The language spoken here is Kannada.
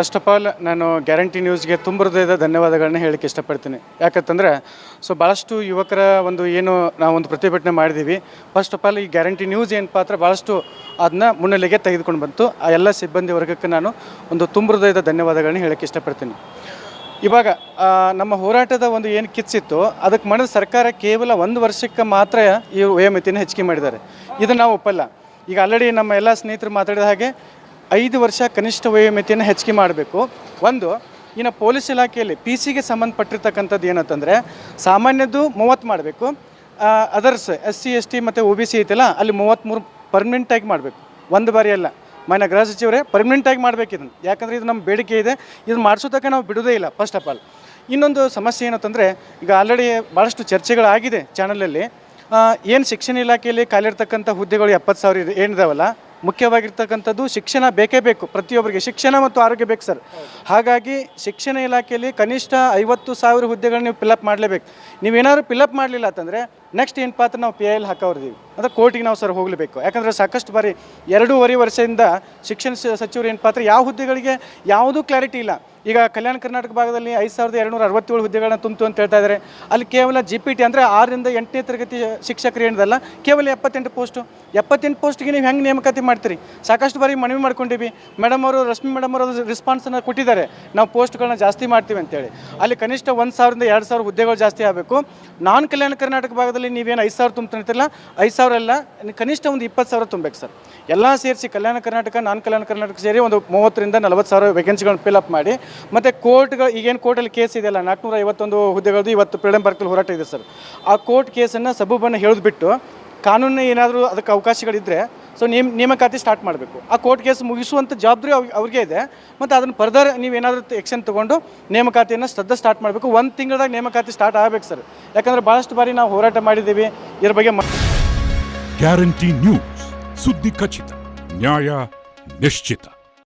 ಫಸ್ಟ್ ಆಫ್ ಆಲ್ ನಾನು ಗ್ಯಾರಂಟಿ ನ್ಯೂಸ್ಗೆ ತುಂಬ ಹೃದಯದ ಧನ್ಯವಾದಗಳನ್ನ ಹೇಳಕ್ಕೆ ಇಷ್ಟಪಡ್ತೀನಿ. ಯಾಕಂತಂದ್ರೆ ಸೊ ಭಾಳಷ್ಟು ಯುವಕರ ಒಂದು ಏನು ನಾವು ಒಂದು ಪ್ರತಿಭಟನೆ ಮಾಡಿದ್ದೀವಿ ಫಸ್ಟ್ ಆಫ್ ಆಲ್ ಈ ಗ್ಯಾರಂಟಿ ನ್ಯೂಸ್ ಏನು ಪಾತ್ರ ಭಾಳಷ್ಟು ಅದನ್ನ ಮುನ್ನೆಲೆಗೆ ತೆಗೆದುಕೊಂಡು ಬಂತು. ಆ ಎಲ್ಲ ಸಿಬ್ಬಂದಿ ವರ್ಗಕ್ಕೆ ನಾನು ಒಂದು ತುಂಬ ಹೃದಯದ ಧನ್ಯವಾದಗಳನ್ನ ಹೇಳಕ್ಕೆ ಇಷ್ಟಪಡ್ತೀನಿ. ಇವಾಗ ನಮ್ಮ ಹೋರಾಟದ ಒಂದು ಏನು ಕಿಚ್ಚಿತ್ತು ಅದಕ್ಕೆ ಮಾಡಿದ ಸರ್ಕಾರ ಕೇವಲ ಒಂದು ವರ್ಷಕ್ಕೆ ಮಾತ್ರ ಈ ವಯೋಮಿತಿನ ಹೆಚ್ಚಿಗೆ ಮಾಡಿದ್ದಾರೆ. ಇದು ನಾವು ಒಪ್ಪಲ್ಲ. ಈಗ ಆಲ್ರೆಡಿ ನಮ್ಮ ಎಲ್ಲ ಸ್ನೇಹಿತರು ಮಾತಾಡಿದ ಹಾಗೆ ಐದು ವರ್ಷ ಕನಿಷ್ಠ ವಯೋಮಿತಿಯನ್ನು ಹೆಚ್ಚಿಗೆ ಮಾಡಬೇಕು. ಒಂದು, ಇನ್ನು ಪೊಲೀಸ್ ಇಲಾಖೆಯಲ್ಲಿ ಪಿ ಸಿಗೆ ಸಂಬಂಧಪಟ್ಟಿರ್ತಕ್ಕಂಥದ್ದು ಏನಂತಂದರೆ ಸಾಮಾನ್ಯದ್ದು ಮೂವತ್ತು ಮಾಡಬೇಕು. Others S C S T ಮತ್ತು ಒ ಬಿ ಸಿ ಐತಲ್ಲ, ಅಲ್ಲಿ ಮೂವತ್ತ್ಮೂರು ಪರ್ಮನೆಂಟಾಗಿ ಮಾಡಬೇಕು. ಒಂದು ಬಾರಿ ಅಲ್ಲ. ಮಾನ್ಯ ಗೃಹ ಸಚಿವರೇ ಪರ್ಮನೆಂಟಾಗಿ ಮಾಡಬೇಕು ಇದನ್ನು. ಯಾಕಂದರೆ ಇದು ನಮ್ಮ ಬೇಡಿಕೆ ಇದೆ. ಇದನ್ನು ಮಾಡಿಸೋದಕ್ಕೆ ನಾವು ಬಿಡೋದೇ ಇಲ್ಲ ಫಸ್ಟ್ ಆಫ್ ಆಲ್ ಇನ್ನೊಂದು ಸಮಸ್ಯೆ ಏನಂತಂದರೆ, ಈಗ ಆಲ್ರೆಡಿ ಭಾಳಷ್ಟು ಚರ್ಚೆಗಳಾಗಿದೆ ಚಾನಲಲ್ಲಿ ಏನು ಶಿಕ್ಷಣ ಇಲಾಖೆಯಲ್ಲಿ ಕಾಲಿರ್ತಕ್ಕಂಥ ಹುದ್ದೆಗಳು ಎಪ್ಪತ್ತು ಸಾವಿರ ಇದೆ, ಏನಿದಾವಲ್ಲ? ಮುಖ್ಯವಾಗಿರ್ತಕ್ಕಂಥದ್ದು ಶಿಕ್ಷಣ ಬೇಕೇ ಬೇಕು. ಪ್ರತಿಯೊಬ್ಬರಿಗೆ ಶಿಕ್ಷಣ ಮತ್ತು ಆರೋಗ್ಯ ಬೇಕು ಸರ್. ಹಾಗಾಗಿ ಶಿಕ್ಷಣ ಇಲಾಖೆಯಲ್ಲಿ ಕನಿಷ್ಠ ಐವತ್ತು ಸಾವಿರ ಹುದ್ದೆಗಳನ್ನ ನೀವು ಫಿಲಪ್ ಮಾಡಲೇಬೇಕು. ನೀವೇನಾದ್ರು ಫಿಲಪ್ ಮಾಡಲಿಲ್ಲ ಅಂತಂದರೆ ನೆಕ್ಸ್ಟ್ ಏನು ಪಾತ್ರ ನಾವು ಪಿ ಐ ಎಲ್ ಹಾಕೋರ್ದೀವಿ ಅಂದರೆ ಕೋರ್ಟಿಗೆ ನಾವು ಸರ್ ಹೋಗಲೇಬೇಕು. ಯಾಕಂದರೆ ಸಾಕಷ್ಟು ಬಾರಿ ಎರಡೂವರೆ ವರ್ಷದಿಂದ ಶಿಕ್ಷಣ ಸಚಿವರು ಏನು ಪಾತ್ರ, ಯಾವ ಹುದ್ದೆಗಳಿಗೆ ಯಾವುದೂ ಕ್ಲಾರಿಟಿ ಇಲ್ಲ. ಈಗ ಕಲ್ಯಾಣ ಕರ್ನಾಟಕ ಭಾಗದಲ್ಲಿ ಐದು ಸಾವಿರದ ಎರಡುನೂರ ಅರವತ್ತೇಳು ಹುದ್ದೆಗಳನ್ನ ತುಂಬಿತು ಅಂತ ಹೇಳ್ತಾ ಇದ್ದಾರೆ. ಅಲ್ಲಿ ಕೇವಲ ಜಿ ಪಿ ಟಿ ಅಂದರೆ ಆರರಿಂದ ಎಂಟನೇ ತರಗತಿ ಶಿಕ್ಷಕರು ಏನಿದಲ್ಲ, ಕೇವಲ ಎಪ್ಪತ್ತೆಂಟು ಪೋಸ್ಟು ಎಪ್ಪತ್ತೆಂಟು ಪೋಸ್ಟ್ಗೆ ನೀವು ಹೆಂಗೆ ನೇಮಕಾತಿ ಮಾಡ್ತೀರಿ? ಸಾಕಷ್ಟು ಬಾರಿ ಮನವಿ ಮಾಡ್ಕೊಂಡಿವಿ. ಮೇಡಮ್ ಅವರು, ರಶ್ಮಿ ಮೇಡಮ್ ಅವರು ರೆಸ್ಪಾನ್ಸನ್ನು ಕೊಟ್ಟಿದ್ದಾರೆ. ನಾವು ಪೋಸ್ಟ್ಗಳನ್ನ ಜಾಸ್ತಿ ಮಾಡ್ತೀವಿ ಅಂತೇಳಿ. ಅಲ್ಲಿ ಕನಿಷ್ಠ ಒಂದು ಸಾವಿರದಿಂದ ಎರಡು ಸಾವಿರ ಹುದ್ದೆಗಳು ಜಾಸ್ತಿ ಆಗಬೇಕು. ನಾನ್ ಕಲ್ಯಾಣ ಕರ್ನಾಟಕ ಭಾಗದಲ್ಲಿ ನೀವೇನು ಐದು ಸಾವಿರ ತುಂಬ್ತಿರ್ತಿಲ್ಲ ಐದು ಸಾವಿರ ಅಲ್ಲ, ಕನಿಷ್ಠ ಒಂದು ಇಪ್ಪತ್ತು ಸಾವಿರ ತುಂಬಬೇಕು ಸರ್. ಎಲ್ಲ ಸೇರಿಸಿ ಕಲ್ಯಾಣ ಕರ್ನಾಟಕ, ನಾನ್ ಕಲ್ಯಾಣ ಕರ್ನಾಟಕ ಸೇರಿ ಒಂದು ಮೂವತ್ತರಿಂದ ನಲವತ್ತು ಸಾವಿರ ವೇಕೆನ್ಸಿಗಳನ್ನ ಫಿಲ್ ಅಪ್ ಮಾಡಿ ಮತ್ತು ಕೋರ್ಟ್ಗಳು ಈಗೇನು ಕೋರ್ಟಲ್ಲಿ ಕೇಸ್ ಇದೆಯಲ್ಲ ನಾಲ್ಕುನೂರ ಐವತ್ತೊಂದು ಹುದ್ದೆಗಳದ್ದು ಇವತ್ತು ಫ್ರೀಡಮ್ ಪಾರ್ಕಲ್ಲಿ ಹೋರಾಟ ಇದೆ ಸರ್. ಆ ಕೋರ್ಟ್ ಕೇಸನ್ನು ಸಬೂಬನ್ನು ಹೇಳಿದ್ಬಿಟ್ಟು ಕಾನೂನು ಏನಾದರೂ ಅದಕ್ಕೆ ಅವಕಾಶಗಳಿದ್ದರೆ ಸೊ ನೇಮ್ ನೇಮಕಾತಿ ಸ್ಟಾರ್ಟ್ ಮಾಡಬೇಕು. ಆ ಕೋರ್ಟ್ ಕೇಸ್ ಮುಗಿಸುವಂಥ ಜವಾಬ್ದಾರಿ ಅವ್ರಿಗೆ ಇದೆ. ಮತ್ತು ಅದನ್ನು ಫರ್ದರ್ ನೀವೇನಾದರೂ ಎಕ್ಷನ್ ತೊಗೊಂಡು ನೇಮಕಾತಿಯನ್ನು ಸದ್ಯ ಸ್ಟಾರ್ಟ್ ಮಾಡಬೇಕು. ಒಂದು ತಿಂಗಳದಾಗ ನೇಮಕಾತಿ ಸ್ಟಾರ್ಟ್ ಆಗಬೇಕು ಸರ್. ಯಾಕಂದರೆ ಭಾಳಷ್ಟು ಬಾರಿ ನಾವು ಹೋರಾಟ ಮಾಡಿದ್ದೀವಿ. ಇದ್ರ ಬಗ್ಗೆ ಗ್ಯಾರಂಟಿ ನ್ಯೂಸ್. ಸುದ್ದಿ ಖಚಿತ, ನ್ಯಾಯ ನಿಶ್ಚಿತ.